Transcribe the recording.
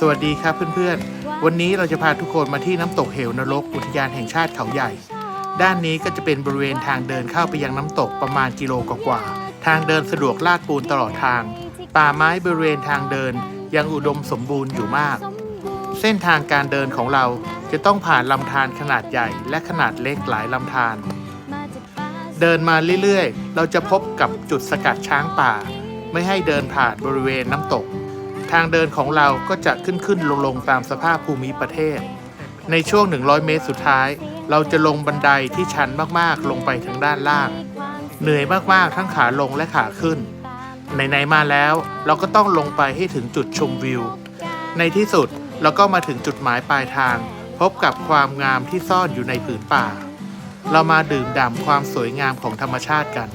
สวัสดีครับเพื่อนๆ วันนี้เราจะพาทุกคนมาที่น้ำตกเหวนรกอุทยานแห่งชาติเขาใหญ่ ด้านนี้ก็จะเป็นบริเวณทางเดินเข้าไปยังน้ำตกประมาณกิโลกว่าๆทางเดินสะดวกลาดปูนตลอดทาง ป่าไม้บริเวณทางเดินยังอุดมสมบูรณ์อยู่มาก เส้นทางการเดินของเราจะต้องผ่านลำธารขนาดใหญ่และขนาดเล็กหลายลำธารเดินมาเรื่อยๆ เราจะพบกับจุดสกัดช้างป่า ไม่ให้เดินผ่านบริเวณน้ำตก ทางเดินของเราก็จะขึ้นขึ้นลงลงตามสภาพภูมิประเทศ ในช่วง 100 เมตรสุดท้าย เราจะลงบันไดที่ชันมากๆ ลงไปทางด้านล่าง เหนื่อยมากๆ ทั้งขาลงและขาขึ้น ไหนๆมาแล้ว เราก็ต้องลงไปให้ถึงจุดชมวิว ในที่สุดเราก็มาถึงจุดหมายปลายทาง พบกับความงามที่ซ่อนอยู่ในผืนป่า เรามาดื่มด่ำความสวยงามของธรรมชาติกัน